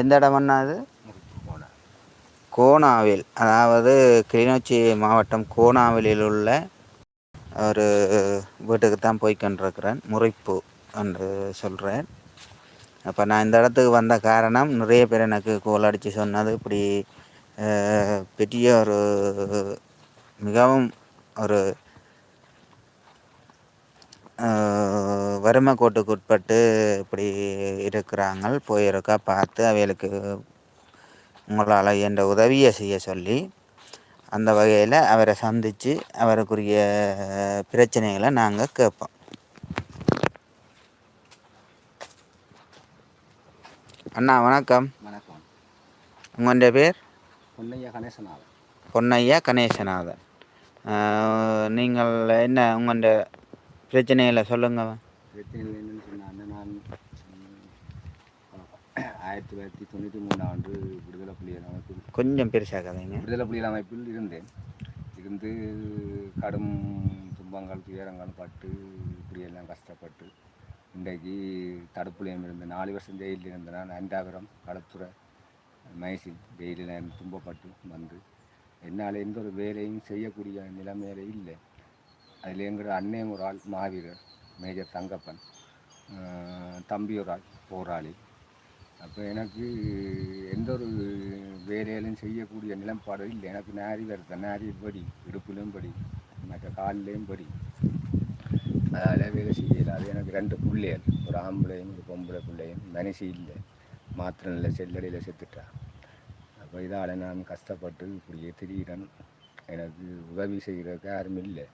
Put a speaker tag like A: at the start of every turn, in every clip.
A: எந்த இடம்னா அது? கோணாவில். அதாவது கிளிநொச்சி மாவட்டம் கோணாவிலில் உள்ள ஒரு வீட்டுக்கு தான் போய் கொண்டிருக்கிறேன். முறைப்பு என்று சொல்கிறேன் அப்போ நான் இந்த இடத்துக்கு வந்த காரணம் நிறைய பேர் எனக்கு கோல் அடித்து சொன்னது. இப்படி பெரிய ஒரு மிகவும் ஒரு வறுமை கோட்டுக்கு உட்பட்டு இப்படி இருக்கிறாங்க போயிருக்கா பார்த்து அவைகளுக்கு உங்களால் என்ற உதவியை செய்ய சொல்லி அந்த வகையில் அவரை சந்தித்து அவருக்குரிய பிரச்சனைகளை நாங்கள் கேட்போம். அண்ணா வணக்கம்.
B: வணக்கம்.
A: உங்களுடைய பேர்?
B: பொன்னையா கணேசனாவன்
A: பொன்னையா கணேசநாதன் நீங்கள் என்ன உங்களுடைய பிரச்சனைகளை சொல்லுங்கள்.
B: பிரச்சனை என்னன்னு சொன்னாங்க. நான் ஆயிரத்தி தொள்ளாயிரத்தி தொண்ணூற்றி மூணாம் ஆண்டு விடுதலை புலிகள் அமைப்பில்
A: கொஞ்சம் பெருசாக
B: விடுதலை புலிகள் அமைப்பில் இருந்தேன். இருந்து கடும் துன்பங்கள் துயரங்கள் பட்டு இப்படியெல்லாம் கஷ்டப்பட்டு இன்றைக்கு தடுப்புலையும் இருந்த நாலு வருஷம் ஜெயிலில் இருந்த நான் அண்டாபுரம் களத்துறை மைசில் ஜெயிலில் துன்பப்பட்டு வந்து என்னால் எந்த ஒரு வேலையும் செய்யக்கூடிய நிலைமையில இல்லை. அதில் எங்களோட அண்ணன் ஒரு ஆள் மாவீரர். மேஜர் தங்கப்பன் தம்பி ஒரு ஆள் போராளி. அப்போ எனக்கு எந்த ஒரு வேலையிலும் செய்யக்கூடிய நிலப்பாடு இல்லை. எனக்கு நாரி வருத்த நாரி படி இடுப்பிலும் படி மற்ற காலிலையும் படி. அதில் வேலை செய்யலை. அது எனக்கு ரெண்டு பிள்ளைகள். ஒரு ஆம்பளையும் ஒரு பொம்பளை பிள்ளையும். மனசு இல்லை. மாத்திரம் இல்லை செல்லடியில் செத்துட்டா. அப்போ இதால் நான் கஷ்டப்பட்டு இப்படியே திரியிறேன். எனக்கு உதவி செய்கிறதுக்கு யாரும் இல்லை.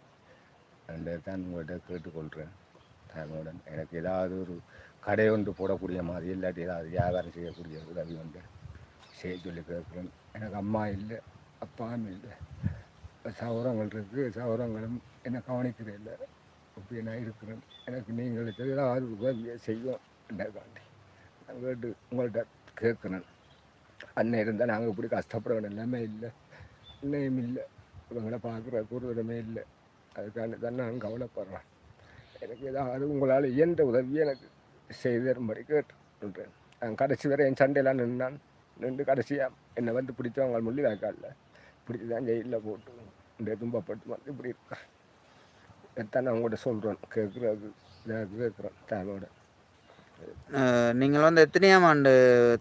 B: அந்த தான் உங்கள்கிட்ட கேட்டுக்கொள்கிறேன் தாங்களுடன் எனக்கு ஏதாவது ஒரு கடை ஒன்று போடக்கூடிய மாதிரி இல்லாட்டி ஏதாவது வியாபாரம் செய்யக்கூடிய உதவி ஒன்று செய்ய சொல்லி கேட்குறேன். எனக்கு அம்மா இல்லை அப்பாவும் இல்லை. சௌரங்கள் இருக்குது சௌரங்களும் என்னை கவனிக்கிறது இல்லை. இப்படி நான் இருக்கிறேன். எனக்கு நீங்கள் ஏதாவது உதவியை செய்யும் என்றாண்டி நான் கேட்டு உங்கள்கிட்ட கேட்குறேன். அண்ணன் இருந்தால் நாங்கள் இப்படி கஷ்டப்பட வேண்டிய எல்லாமே இல்லை. அண்ணையும் இல்லை. இவங்களை பார்க்குற கூறுவதுமே இல்லை. அதுக்காண்டி தான் நான் கவலைப்படுறேன். எனக்கு ஏதாவது உங்களால் இயன்ற உதவி எனக்கு செய்து தரும்படி கேட்டுன்றேன் நான் கடைசி வரை என் சண்டையெல்லாம் நின்னான். நின்று கடைசியாக என்னை வந்து பிடிச்சவங்க முள்ளி வாய்க்காலில். பிடிச்சி தான் ஜெயிலில் போட்டு இந்த துன்பப்பட்டு வந்து இப்படி இருக்கேன் இதைத்தான் நான் உங்கள்கிட்ட சொல்கிறேன் கேட்குறது கேட்குறேன் தானோட
A: நீங்கள் வந்து எத்தனையாம் ஆண்டு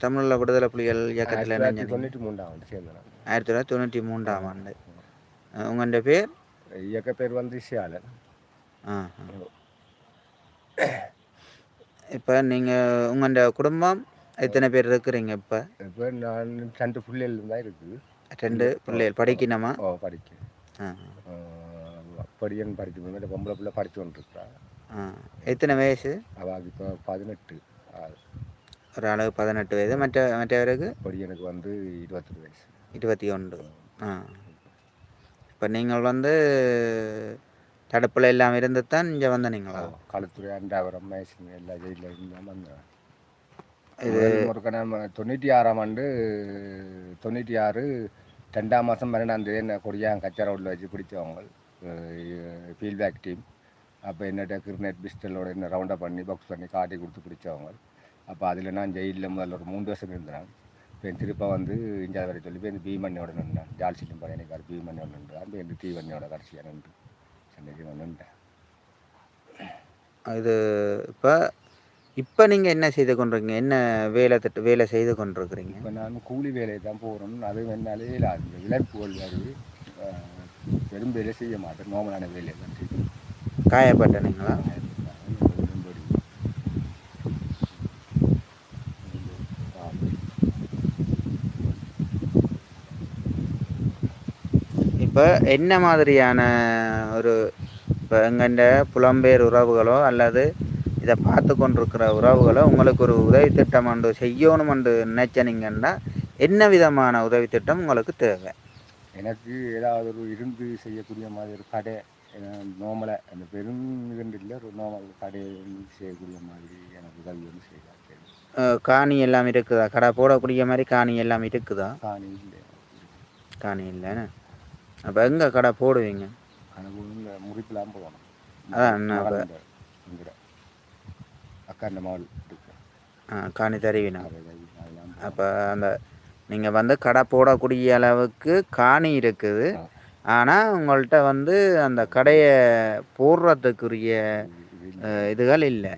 A: தமிழில் விடுதலை புலிகள் இயக்கத்தில்
B: ஆயிரத்தி தொண்ணூற்றி மூணாம் ஆண்டு சேர்ந்தேன்.
A: ஆயிரத்தி தொள்ளாயிரத்தி தொண்ணூற்றி மூன்றாம் ஆண்டு. உங்களுடைய பேர்?
B: இயக்க பேர் வந்து சியாலன்
A: ஆ இப்போ நீங்கள் உங்களுடைய குடும்பம் எத்தனை பேர் இருக்கிறீங்க இப்போ?
B: இப்போ நான் ரெண்டு பிள்ளைகள் தான் இருக்குது
A: ரெண்டு பிள்ளைகள். படிக்கணுமா?
B: ஓ படிக்க
A: ஆ.
B: படியன் படிக்க இந்த பொம்பளை பிள்ளை படித்து கொண்டிருக்கிறா
A: ஆ. எத்தனை வயசு?
B: அவள் இப்போ பதினெட்டு.
A: ஒரு அளவு பதினெட்டு வயது. மற்ற மற்றவருக்கு
B: படியனுக்கு வந்து இருபத்தெட்டு வயசு.
A: இருபத்தி ஒன்று. ஆ. இப்போ நீங்கள் வந்து தடுப்பில் எல்லாம் இருந்து தான் இங்கே வந்த நீங்களா
B: களத்துறை அண்டாவரம் மேசின் எல்லா ஜெயிலில் இருந்தால் வந்தேன்.
A: இது
B: நம்ம தொண்ணூற்றி ஆறாம் ஆண்டு தொண்ணூற்றி ஆறு ரெண்டாம் மாதம் பன்னெண்டாம் தேதி என்ன கொடியான் கச்சா ரோட்டில் வச்சு பிடிச்சவங்க ஃபீல்பேக் டீம் அப்போ என்னட்ட கிரினெட் பிஸ்டலோட என்ன ரவுண்டப் பண்ணி பாக்ஸ் பண்ணி காட்டி கொடுத்து பிடிச்சவங்க. அப்போ அதில் நான் ஜெயிலில் முதல்ல ஒரு மூணு வருஷம் இருந்தேன். இப்போ திருப்ப வந்து இந்தியா வரை சொல்லி போய் இந்த பீமண்ணியோட நின்றேன். ஜால்சிலும் பழையனிக்கார் பீமண்ணியோட நின்றான் இப்போ இந்த தீவண்ணியோட கடைசியாக நின்று.
A: இது இப்போ இப்போ நீங்கள் என்ன செய்து கொண்டிருக்கீங்க? என்ன வேலை திட்டு வேலை செய்து கொண்டிருக்கிறீங்க?
B: இப்போ நான் கூலி வேலையை தான் போகிறோம் அது என்னாலே இந்த விளைப்புகள் வருது பெரும் வேலை செய்ய மாட்டேன். நோமலான வேலையை தான் செய்யும்
A: காயப்பட்ட இப்போ என்ன மாதிரியான ஒரு இப்போ எங்கண்ட புலம்பெயர் உறவுகளோ அல்லது இதை பார்த்து கொண்டிருக்கிற உறவுகளோ உங்களுக்கு ஒரு உதவி திட்டம் ஒன்று செய்யணும் என்று நினைச்சனீங்கன்னா என்ன விதமான உதவி திட்டம் உங்களுக்கு தேவை?
B: எனக்கு ஏதாவது ஒரு இருந்து செய்யக்கூடிய மாதிரி ஒரு கடை நோமலை அந்த பெரும் இதுண்டு இல்லை ஒரு நோமல் கடை செய்யக்கூடிய மாதிரி எனக்கு உதவி வந்து செய்யலாம்
A: காணி எல்லாம் இருக்குதா? கடை போடக்கூடிய மாதிரி காணி எல்லாம் இருக்குதா?
B: காணி இல்லை.
A: காணி இல்லைன்னு அப்போ எங்கே கடை போடுவீங்க?
B: எனக்கு போகணும்
A: அதான் இப்ப-
B: மாவல்
A: காணி தருவினா. அப்போ அந்த நீங்கள் வந்து கடை போடக்கூடிய அளவுக்கு காணி இருக்குது. ஆனால் உங்கள்கிட்ட வந்து அந்த கடையை போடுறதுக்குரிய இதுகள் இல்லை.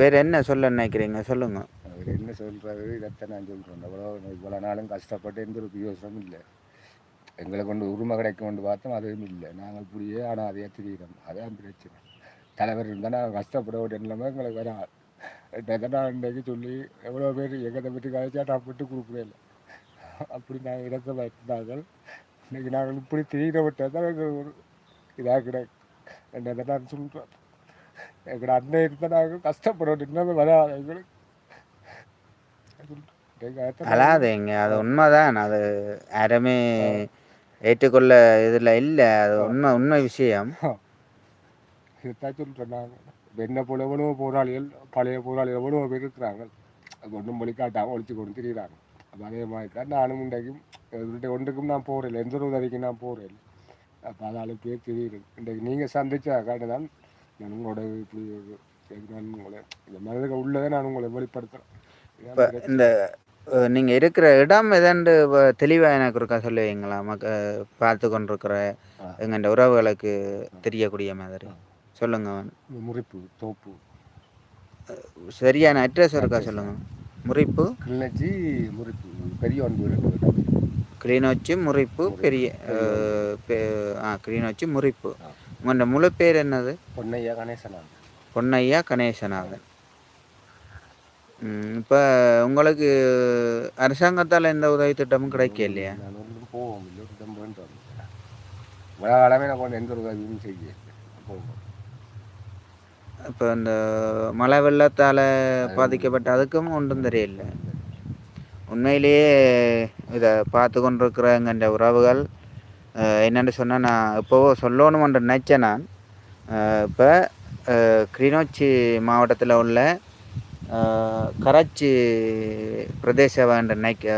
A: வேறு என்ன சொல்ல நினைக்கிறீங்க? சொல்லுங்கள்
B: என்ன சொல்கிறது இதைத்தான் நான் சொல்கிறேன் அவ்வளோ இவ்வளோ நாளும் கஷ்டப்பட்டு எந்த ஒரு பிரயோசனமும் இல்லை. எங்களை கொண்டு உரிமை கிடைக்க கொண்டு பார்த்தோம் அதுவும் இல்லை. நாங்கள் இப்படியே ஆனால் அதையே திரியிறோம் அதான் பிரச்சனை. தலைவர் இருந்தால் நாங்கள் கஷ்டப்பட வேண்டிய நிலைமை எங்களுக்கு வர. எதனா இன்றைக்கு சொல்லி எவ்வளோ பேர் எங்களை பற்றி கழிச்சா நான் விட்டு இல்லை அப்படி நாங்கள் இடத்தை வைத்தார்கள் இன்னைக்கு நாங்கள் இப்படி திரியிற விட்டால் தான் எங்களுக்கு ஒரு இதாக கிடைக்கும். என்னதை நான் சொல்கிறோம் எங்களோட அண்ணன் இருந்தால் நாங்கள் கஷ்டப்பட வேண்டிய நிலைமை வராது எங்களுக்கு.
A: அழாதீங்க. அது உண்மைதான். அது யாருமே ஏற்றுக்கொள்ள இதில் இல்லை. அது உண்மை உண்மை விஷயம்.
B: என்ன போல எவ்வளோ போராளிகள் பழைய போராளிகள் எவ்வளோ பேர் இருக்கிறாங்க அது ஒன்றும் வழிகாட்டாமல் ஒழிச்சு கொண்டு திரியிறாங்க. அப்போ அதே மாதிரி தான் நானும் இன்றைக்கும் இவர்கிட்ட ஒன்றுக்கும் நான் போகிறேன் எந்த ஒரு உதவிக்கும் நான் போகிறேன் அப்போ அதால் பேர் தெரியுது. இன்றைக்கு நீங்கள் சந்திச்சா காட்டு தான் நான் உங்களோட இப்படி நான் உங்களை இந்த மனதுக்கு உள்ளதை நான் உங்களை வெளிப்படுத்துகிறேன்
A: இப்போ இந்த நீங்கள் இருக்கிற இடம் எதாண்டு தெளிவாக எனக்கு இருக்கா? சொல்லுவீங்களா? மக்க பார்த்து கொண்டிருக்கிற. எங்கள்ட உறவுகளுக்கு தெரியக்கூடிய மாதிரி. சொல்லுங்கள்
B: முறிப்பு தோப்பு.
A: சரியான அட்ரஸ் இருக்கா? சொல்லுங்கள் முறிப்பு?
B: கிளிநொச்சி முறிப்பு. பெரிய.
A: கிளிநொச்சி முறிப்பு பெரிய ஆ கிளிநொச்சி முறிப்பு. உங்களோட முழு பேர் என்னது?
B: பொன்னையா கணேசனாங்க
A: பொன்னையா கணேசநாதன் இப்போ உங்களுக்கு அரசாங்கத்தால் எந்த உதவி திட்டமும் கிடைக்க இல்லையா
B: நான் ஒன்றும் போவோம். இல்லை ஒரு தம்பு வேண்டும். இவ்வளோ காலமே நான் கொண்டு எந்த ஒரு உதவியும் செய்ய போவோம்.
A: இப்போ இந்த மழை வெள்ளத்தால் பாதிக்கப்பட்ட அதுக்கும் ஒன்றும் தெரியல. உண்மையிலேயே இதை பார்த்து கொண்டிருக்கிற எங்கள்ட உறவுகள் என்னன்னு சொன்னால் நான் இப்போவோ சொல்லணுமென்று நினச்சேன் நான். இப்போ கிளிநொச்சி மாவட்டத்தில் உள்ள அஹ், கராச்சி பிரதேச சபை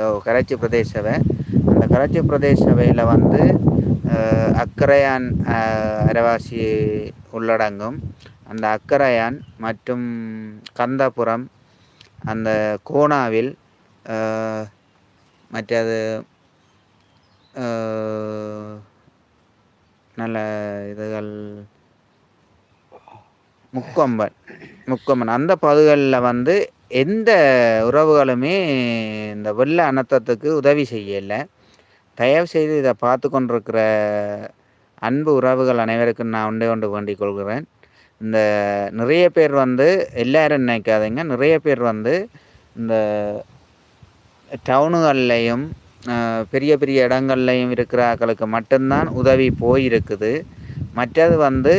A: ஓ, கராச்சி பிரதேசவை. அந்த கராச்சி பிரதேசவையில் வந்து அக்கரையான் அரவாசி உள்ளடங்கும். அந்த அக்கரையான் மற்றும் கந்தபுரம் அந்த கோணாவில் மற்றது நல்ல இதுகள் முக்கொம்பன். முக்கொம்பன். அந்த பகுதிகளில் வந்து எந்த உறவுகளுமே இந்த வெள்ள அனர்த்தத்துக்கு உதவி செய்யலை. தயவு செய்து இதை பார்த்து கொண்டிருக்கிற அன்பு உறவுகள் அனைவருக்கும் நான் ஒன்றே ஒன்று வேண்டிக் கொள்கிறேன். இந்த நிறைய பேர் வந்து எல்லாரும் நினைக்காதீங்க. நிறைய பேர் வந்து இந்த டவுனுகள்லையும் பெரிய பெரிய இடங்கள்லையும் இருக்கிற ஆக்களுக்கு மட்டும்தான் உதவி போயிருக்குது. மற்றது வந்து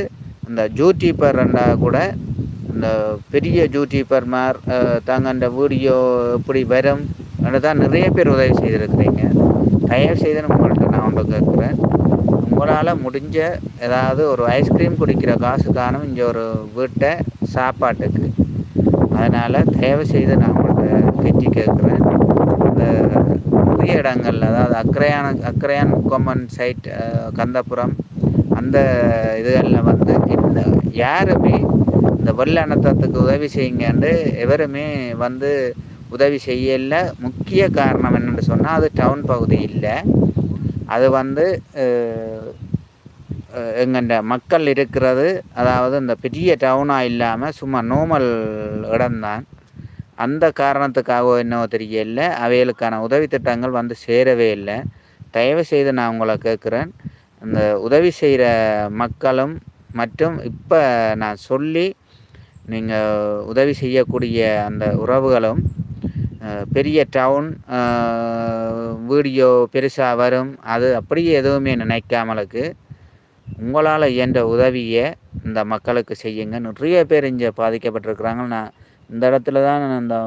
A: இந்த யூடியூபர் கூட இந்த பெரிய யூடியூபர் மார் தாங்க அந்த வீடியோ எப்படி வரும் தான் நிறைய பேர் உதவி செய்திருக்கிறீங்க. தயவு செய்து உங்கள்கிட்ட நான் ஒன்று கேட்குறேன். உங்களால் முடிஞ்ச ஏதாவது ஒரு ஐஸ்கிரீம் குடிக்கிற காசு தானும் இங்கே ஒரு வீட்டை சாப்பாட்டுக்கு. அதனால் தயவு செய்து நான் உங்கள்கிட்ட கெஞ்சி கேட்குறேன். இந்த நிறைய இடங்களில் அதாவது அக்கரையான அக்கரையான் முக்கம்மன் சைட் கந்தபுரம் அந்த இதுகளில் வந்து இந்த யாருமே இந்த வெள்ள அனர்த்தத்துக்கு உதவி செய்யுங்கன்னு எவருமே வந்து உதவி செய்யல. முக்கிய காரணம் என்னென்னு சொன்னால் அது டவுன் பகுதி இல்லை. அது வந்து எங்கண்ட மக்கள் இருக்கிறது அதாவது இந்த பெரிய டவுனாக இல்லாமல் சும்மா நோமல் இடம்தான் அந்த காரணத்துக்காக என்னவோ தெரியல. அவைகளுக்கான உதவி திட்டங்கள் வந்து சேரவே இல்லை. தயவு செய்து நான் உங்களை கேட்குறேன் இந்த உதவி செய்கிற மக்களும் மற்றும் இப்போ நான் சொல்லி நீங்கள் உதவி செய்யக்கூடிய அந்த உறவுகளும் பெரிய டவுன் வீடியோ பெருசாக வரும். அது அப்படியே எதுவுமே நினைக்காமலுக்கு உங்களால் இயன்ற உதவியை இந்த மக்களுக்கு செய்யுங்க. நிறைய பேர் இங்கே பாதிக்கப்பட்டிருக்கிறாங்க. நான் இந்த இடத்துல தான் நான் இந்த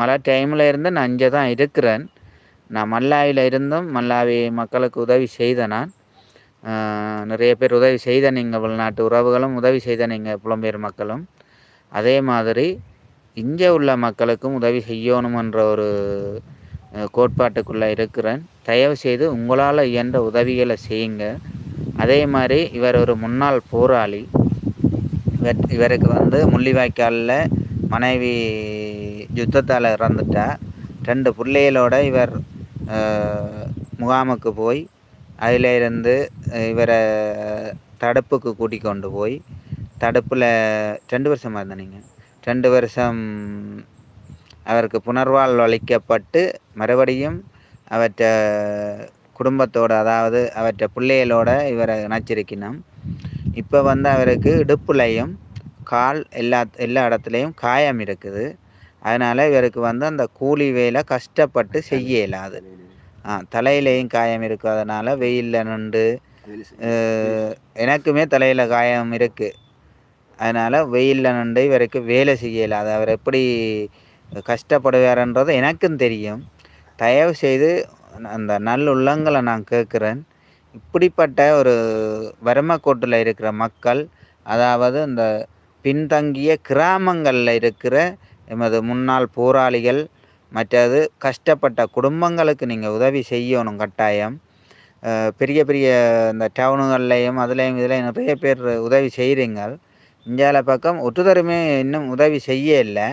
A: மழை டைமில் இருந்து நான் இங்கே தான் இருக்கிறேன். நான் மல்லாவியில் இருந்தும் மல்லாவி மக்களுக்கு உதவி செய்த நான். நிறைய பேர் உதவி செய்த நீங்கள் வெளிநாட்டு உறவுகளும் உதவி செய்த நீங்கள் புலம்பெயர் மக்களும். அதே மாதிரி இங்கே உள்ள மக்களுக்கும் உதவி செய்யணுமன்ற ஒரு கோட்பாட்டுக்குள்ளே இருக்கிறேன். தயவு செய்து உங்களால் இயன்ற உதவிகளை செய்யுங்க. அதே மாதிரி இவர் ஒரு முன்னாள் போராளி. இவர் இவருக்கு வந்து முள்ளிவாய்க்காலில் மனைவி யுத்தத்தால் இறந்துட்டா. ரெண்டு பிள்ளைகளோட இவர் முகாமுக்கு போய் அதில் இருந்து இவரை தடுப்புக்கு கூட்டிக் கொண்டு போய் தடுப்பில் ரெண்டு வருஷமாக இருந்த நீங்கள் ரெண்டு வருஷம் அவருக்கு புனர்வாழ்வு அளிக்கப்பட்டு மறுபடியும் அவற்றை குடும்பத்தோடு அதாவது அவற்றை பிள்ளைகளோட இவரை இணைச்சிருக்கணும். இப்போ வந்து அவருக்கு இடுப்புலையும் கால் எல்லா எல்லா இடத்துலையும் காயம் இருக்குது. அதனால் இவருக்கு வந்து அந்த கூலி வேலை கஷ்டப்பட்டு செய்ய இயலாது தலையிலையும் காயம் இருக்கிறதுனால வெயிலில் நின்று எனக்குமே தலையில் காயம் இருக்குது அதனால் வெயிலில் நின்று இவருக்கு வேலை செய்யல. அது அவர் எப்படி கஷ்டப்படுவார்ன்றது எனக்கும் தெரியும். தயவு செய்து அந்த நல்லுள்ளங்களை நான் கேட்குறேன். இப்படிப்பட்ட ஒரு வறுமைக்கோட்டில் இருக்கிற மக்கள் அதாவது இந்த பின்தங்கிய கிராமங்களில் இருக்கிற எமது முன்னாள் போராளிகள் மற்றது கஷ்டப்பட்ட குடும்பங்களுக்கு நீங்கள் உதவி செய்யணும் கட்டாயம். பெரிய பெரிய இந்த டவுனுகள்லையும் அதுலேயும் இதுலேயும் நிறைய பேர் உதவி செய்கிறீங்க இந்தியாவில் பக்கம் ஒட்டுதருமே இன்னும் உதவி செய்ய இல்லை.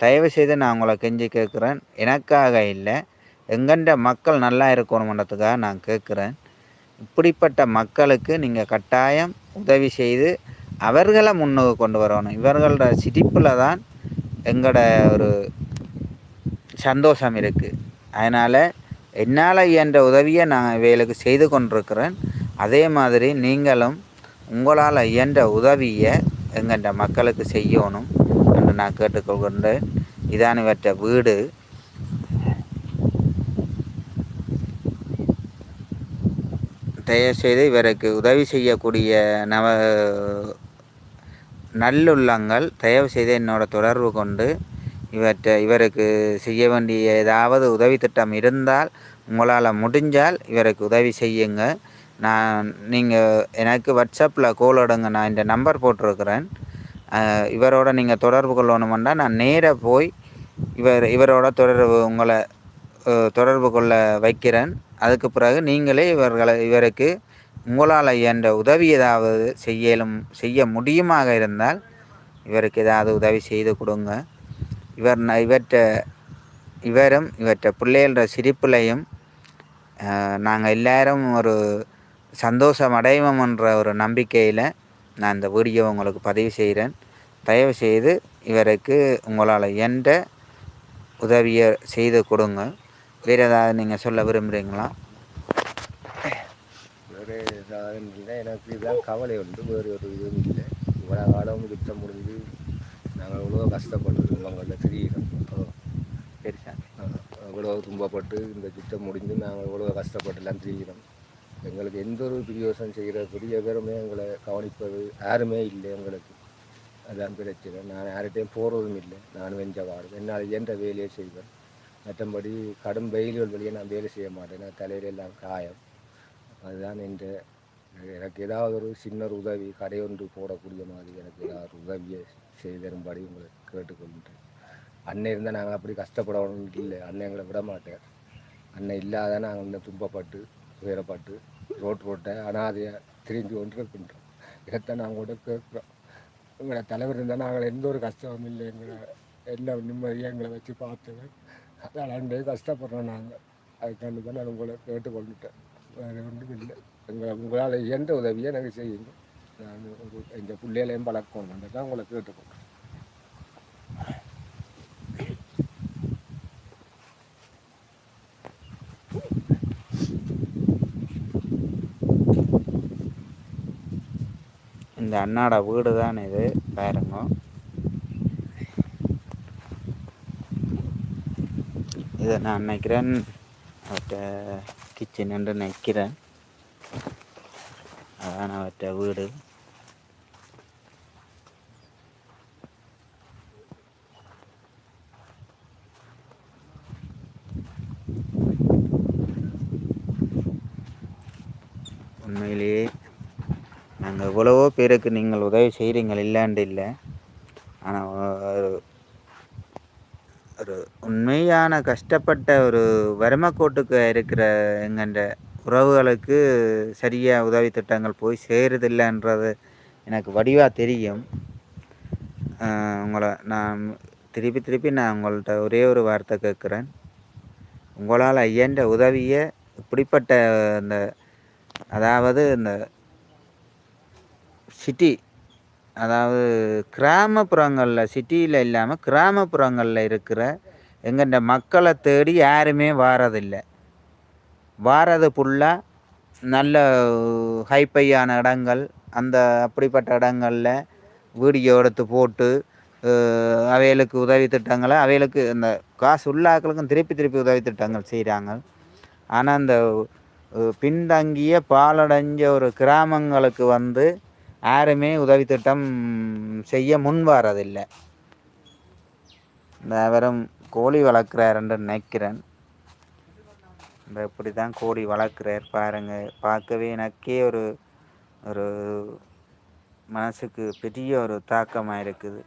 A: தயவு செய்து நான் உங்களை கெஞ்சி கேட்குறேன் எனக்காக இல்லை. எங்கண்ட மக்கள் நல்லா இருக்கணுமன்றதுக்காக நான் கேட்குறேன் இப்படிப்பட்ட மக்களுக்கு நீங்கள் கட்டாயம் உதவி செய்து அவர்களை முன்னுக்கு கொண்டு வரணும். இவர்களோட சிரிப்பில் தான் எங்களோட ஒரு சந்தோஷம் இருக்குது அதனால் என்னால் என்ற உதவியை நான் இவைகளுக்கு செய்து கொண்டிருக்கிறேன். அதே மாதிரி நீங்களும் உங்களால் இயன்ற உதவியை எங்கள்ட மக்களுக்கு செய்யணும் என்று நான் கேட்டுக்கொள்கின்றேன். இதான் இவற்ற வீடு. தயவுசெய்து இவருக்கு உதவி செய்யக்கூடிய நவ நல்லுள்ளங்கள் தயவு செய்து என்னோட தொடர்பு கொண்டு இவற்றை இவருக்கு செய்ய வேண்டிய ஏதாவது உதவி திட்டம் இருந்தால் உங்களால் முடிஞ்சால் இவருக்கு உதவி செய்யுங்க. நான் நீங்கள் எனக்கு வாட்ஸ்அப்பில் கோல் எடுங்க. நான் இந்த நம்பர் போட்டிருக்கிறேன். இவரோட நீங்கள் தொடர்பு கொள்ளணுமெண்டா நான் நேராக போய் இவர் இவரோட தொடர்பு உங்களை தொடர்பு கொள்ள வைக்கிறேன். அதுக்கு பிறகு நீங்களே இவர்களை இவருக்கு உங்களால் இயன்ற உதவி ஏதாவது செய்யலும் செய்ய முடியுமாக இருந்தால் இவருக்கு ஏதாவது உதவி செய்து கொடுங்க. இவர் இவற்ற இவரும் இவற்ற பிள்ளைகள சிரிப்புலையும் நாங்கள் எல்லாரும் ஒரு சந்தோஷம் அடைவோம்ன்ற ஒரு நம்பிக்கையில் நான் இந்த வீடியோ உங்களுக்கு பதிவு செய்கிறேன். தயவு செய்து இவருக்கு உங்களால் என்ற உதவியை செய்து கொடுங்க. வேறு ஏதாவது நீங்கள் சொல்ல விரும்புகிறீங்களா
B: வேறு ஏதாவது இல்லை. எனக்கு இதுதான் கவலை உண்டு. வேறு ஒரு இதுவும் இல்லை. இவ்வளோ காலம் யுத்தம் முடிஞ்சு நாங்கள் இவ்வளோ கஷ்டப்படுறது உங்களில் தெரியும்
A: பெருசா?
B: இவ்வளோ துன்பப்பட்டு இந்த யுத்தம் முடிஞ்சு நாங்கள் இவ்வளோ கஷ்டப்பட்டுலாம் தெரிகிறோம். எங்களுக்கு எந்த ஒரு பிரியோசனம் செய்கிற பெரிய பேருமே எங்களை கவனிப்பது யாருமே இல்லை எங்களுக்கு. அதான் பிரச்சனை. நான் யார்கிட்டையும் போகிறதும் இல்லை. நான் வெஞ்ச வாரம் என்னால் இயன்ற வேலையை செய்வேன். மற்றபடி கடும் வெயில்கள் வழியே நான் வேலை செய்ய மாட்டேன். நான் தலையில எல்லாம் காயம். அதுதான் என்ற எனக்கு ஏதாவது ஒரு சின்ன ஒரு உதவி கடை ஒன்று போடக்கூடிய மாதிரி எனக்கு ஏதாவது உதவியை செய்து தரும்படி உங்களை கேட்டுக்கொள்கின்றேன். அண்ணன் இருந்தால் நாங்கள் அப்படி கஷ்டப்படணும் இல்லை அண்ணன் எங்களை விட மாட்டேன் அண்ணன் இல்லாத நாங்கள் இன்னும் துன்பப்பட்டு உயரப்பட்டு ரோட் ரோட்டை அனாதையை திரிஞ்சு கொண்டு இருக்கின்றோம் இதைத்தான் நாங்கள் கூட கேட்குறோம். எங்களை தலைவர் இருந்தால் நாங்கள் எந்த ஒரு கஷ்டமும் இல்லை எங்களை எல்லாம் நிம்மதியாக எங்களை வச்சு பார்த்துவேன் அதான் அண்டே கஷ்டப்படுறோம் நாங்கள் அதுக்காண்டி தான் நான் உங்களை கேட்டுக்கொண்டுட்டேன். வேறு ஒன்றும் இல்லை. எங்களை உங்களால் எந்த உதவியை நாங்கள் செய்யுங்க. நான் எங்கள் பிள்ளைகளையும் பழக்கணும் தான் உங்களை கேட்டுக்கொண்டேன்
A: இந்த அண்ணாட வீடு தான் இது? பாருங்க. இதை நான் நினைக்கிறேன். அவற்ற கிச்சன் என்று நினைக்கிறேன். அதான் வீடு உண்மையிலேயே நாங்கள் எவ்வளவோ பேருக்கு நீங்கள் உதவி செய்கிறீங்கள் இல்லைன்ட்டு இல்லை. ஆனால் ஒரு ஒரு உண்மையான கஷ்டப்பட்ட ஒரு வறுமைக்கோட்டுக்கு இருக்கிற எங்கண்ட உறவுகளுக்கு சரியாக உதவி திட்டங்கள் போய் சேருதில்லைன்றது எனக்கு வடிவாக தெரியும். உங்களை நான் திருப்பி திருப்பி நான் உங்கள்கிட்ட ஒரே ஒரு வார்த்தை கேட்குறேன். உங்களால் இயன்ற உதவியை இப்படிப்பட்ட இந்த அதாவது இந்த சிட்டி அதாவது கிராமப்புறங்களில் சிட்டியில் இல்லாமல் கிராமப்புறங்களில் இருக்கிற எங்கள்ட மக்களை தேடி யாருமே வாரதில்லை. வாரது ஃபுல்லாக நல்ல ஹைப்பையான இடங்கள் அந்த அப்படிப்பட்ட இடங்களில் வீடியோ எடுத்து போட்டு அவைகளுக்கு உதவி திட்டங்களை அவைகளுக்கு இந்த காசு உள்ளாக்களுக்கும் திருப்பி திருப்பி உதவி திட்டங்கள் செய்கிறாங்க ஆனால் அந்த பின்தங்கிய பாலடைஞ்ச ஒரு கிராமங்களுக்கு வந்து யாருமே உதவி திட்டம் செய்ய முன் வரதில்லை. இந்த வெறும் கோழி வளர்க்குறாருன்னு நினைக்கிறேன். இந்த இப்படி தான் கோழி வளர்க்குறார். பாருங்கள் பார்க்கவே எனக்கே ஒரு ஒரு மனசுக்கு பெரிய ஒரு தாக்கமாக இருக்குது.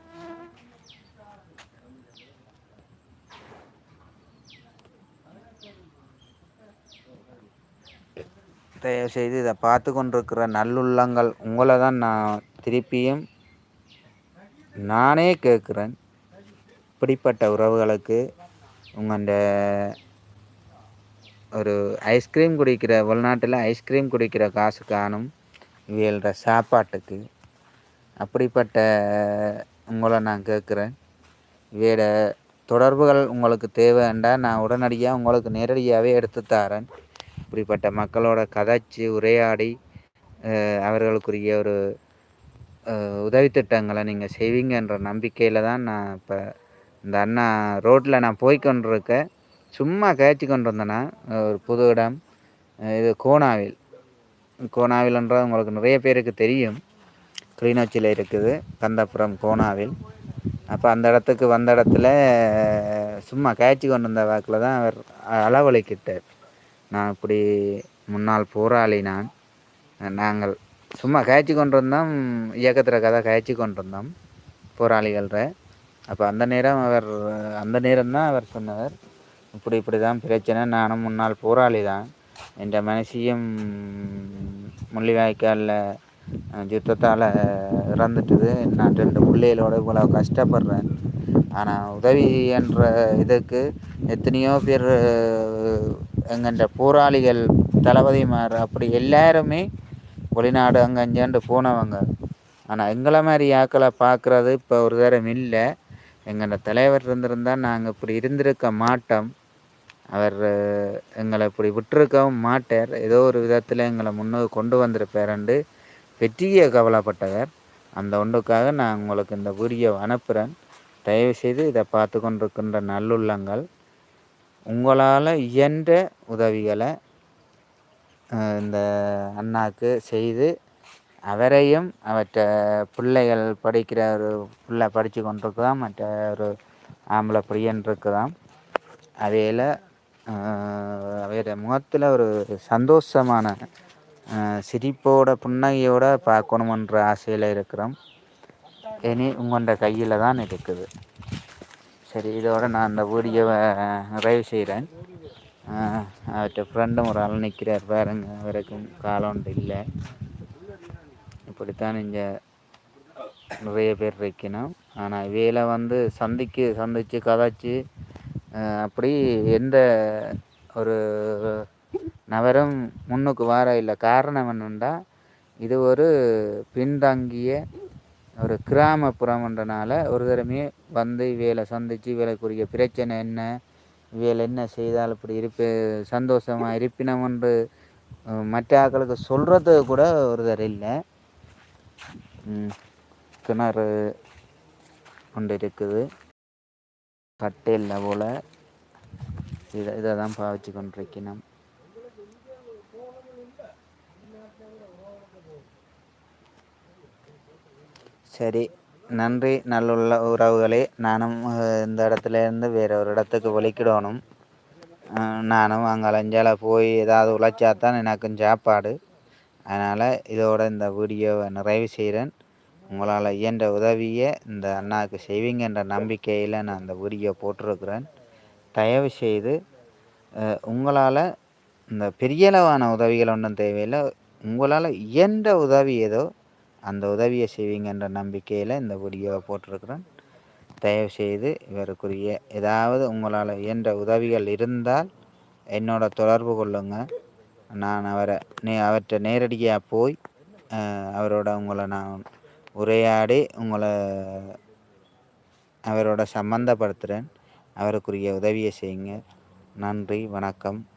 A: தயவுசெய்து இதை பார்த்து கொண்டிருக்கிற நல்லுள்ளங்கள் உங்களை தான் நான் திருப்பியும் நானே கேட்குறேன். இப்படிப்பட்ட உறவுகளுக்கு உங்கள்ட ஒரு ஐஸ்கிரீம் குடிக்கிற உள்நாட்டில் ஐஸ்கிரீம் குடிக்கிற காசு காணும். இவைகளோட சாப்பாட்டுக்கு. அப்படிப்பட்ட உங்களை நான் கேட்குறேன். இவையோட தொடர்புகள் உங்களுக்கு தேவைண்டா நான் உடனடியாக உங்களுக்கு நேரடியாகவே எடுத்து தரேன். இப்படிப்பட்ட மக்களோட கதைச்சு உரையாடி அவர்களுக்குரிய ஒரு உதவி திட்டங்களை நீங்கள் செய்வீங்கன்ற நம்பிக்கையில் தான் நான் இப்போ இந்த அண்ணா ரோட்டில் நான் போய்கொண்டிருக்கேன் சும்மா காய்ச்சி கொண்டு வந்தேன்னா ஒரு புது இடம் இது இது கோனாவில் என்றால் உங்களுக்கு நிறைய பேருக்கு தெரியும். கிளிநொச்சியில் இருக்குது கந்தப்புறம் கோனாவில். அப்போ அந்த இடத்துக்கு வந்த இடத்துல சும்மா காய்ச்சி கொண்டு வந்த வாக்கில் தான் அவர் அளவழிக்கிட்டார். நான் இப்படி முன்னாள் போராளி நான். நாங்கள் சும்மா காய்ச்சி கொண்டு வந்தோம் இயக்கத்தில் கதை காய்ச்சி கொண்டு வந்தோம் போராளிகள்ற அப்போ அந்த நேரம் அவர் அந்த நேரம் தான் அவர் சொன்னவர். இப்படி இப்படி தான் பிரச்சனை. நானும் முன்னாள் போராளி தான் என்ற மனசியும் முள்ளிவாய்க்காலில் யுத்தத்தால் இறந்துட்டுது. நான் ரெண்டு பிள்ளைகளோட இவ்வளோ கஷ்டப்படுறேன். ஆனால் உதவி என்ற இதுக்கு எத்தனையோ பேர் எங்கன்ற போராளிகள் தளபதிமார் அப்படி எல்லாருமே வெளிநாடு அங்கே போனவங்க. ஆனால் எங்களை மாதிரி ஆக்களை பார்க்குறது இப்போ ஒரு தரம் இல்லை. எங்களோட தலைவர் இருந்திருந்தால் நாங்கள் இப்படி இருந்திருக்க மாட்டோம். அவர் எங்களை இப்படி விட்டுருக்கவும் மாட்டார். ஏதோ ஒரு விதத்தில் எங்களை முன்னுக்கு கொண்டு வந்திருப்பாருண்டு வெற்றியை கவலைப்பட்டவர். அந்த ஒன்றுக்காக நான் உங்களுக்கு இந்த வீடியோ அனுப்புகிறேன் தயவுசெய்து இதை பார்த்து கொண்டிருக்கின்ற நல்லுள்ளங்கள் உங்களால் இயன்ற உதவிகளை இந்த அண்ணாக்கு செய்து அவரையும் அவற்ற பிள்ளைகள் படிக்கிற ஒரு பிள்ளை படித்து கொண்டிருக்குதாம் மற்ற ஒரு ஆம்பளை பிரியன் இருக்குதான் அவையில் அவையோட முகத்தில் ஒரு சந்தோஷமான சிரிப்போட புன்னகையோட பார்க்கணுமன்ற ஆசையில் இருக்கிறோம். இனி உங்களோட கையில் தான் இருக்குது. சரி இதோட நான் அந்த வீடியோவை நிறைவு செய்கிறேன் அவற்ற ஃப்ரெண்டும் ஒரு ஆள் நிற்கிறார் பாருங்க அவருக்கும் காலம் இல்லை. இப்படித்தான் இங்கே நிறைய பேர் இருக்கணும். ஆனால் வேலை வந்து சந்திக்கு சந்தித்து கதைச்சி அப்படி எந்த ஒரு நபரும் முன்னுக்கு வர இல்லை. காரணம் என்னென்னா இது ஒரு பின்தங்கிய ஒரு கிராமப்புறம்ன்றனால ஒரு தடமே வந்து இவையில சந்தித்து வேலைக்குரிய பிரச்சனை என்ன வேலை என்ன செய்தால் இப்படி இருப்ப சந்தோஷமாக இருப்பினம் என்று மற்ற ஆட்களுக்கு சொல்கிறது கூட ஒரு தர இல்லை கிணறு கொண்டு இருக்குது. கட்டையில் போல். இதை இதை தான் பாவிச்சு கொண்டிருக்கணும் சரி நன்றி. நல்லுள்ள உறவுகளே நானும் இந்த இடத்துல இருந்து வேற ஒரு இடத்துக்கு ஒலிக்கிடணும் நானும் அங்கே அலைஞ்சால போய் ஏதாவது உழைச்சா தான் எனக்கும் சாப்பாடு. அதனால் இதோட இந்த வீடியோவை நிறைவு செய்கிறேன். உங்களால் இயன்ற உதவியை இந்த அண்ணாவுக்கு செய்வீங்கன்ற நம்பிக்கையில் நான் இந்த வீடியோ போட்டிருக்கிறேன். தயவு செய்து உங்களால் இந்த பெரியளவான உதவிகள் ஒன்றும் தேவையில்லை. உங்களால் இயன்ற உதவி ஏதோ அந்த உதவியை செய்வீங்கன்ற நம்பிக்கையில் இந்த வீடியோவை போட்டிருக்கிறேன். தயவு செய்து இவருக்குரிய ஏதாவது உங்களால் இயன்ற உதவிகள் இருந்தால் என்னோட தொடர்பு கொள்ளுங்கள் நான் அவரை நே அவர்கிட்ட நேரடியாக போய் அவரோட உங்களை நான் உரையாடி உங்களை அவரோட சம்மந்தப்படுத்துகிறேன் அவருக்குரிய உதவியை செய்யுங்க. நன்றி வணக்கம்.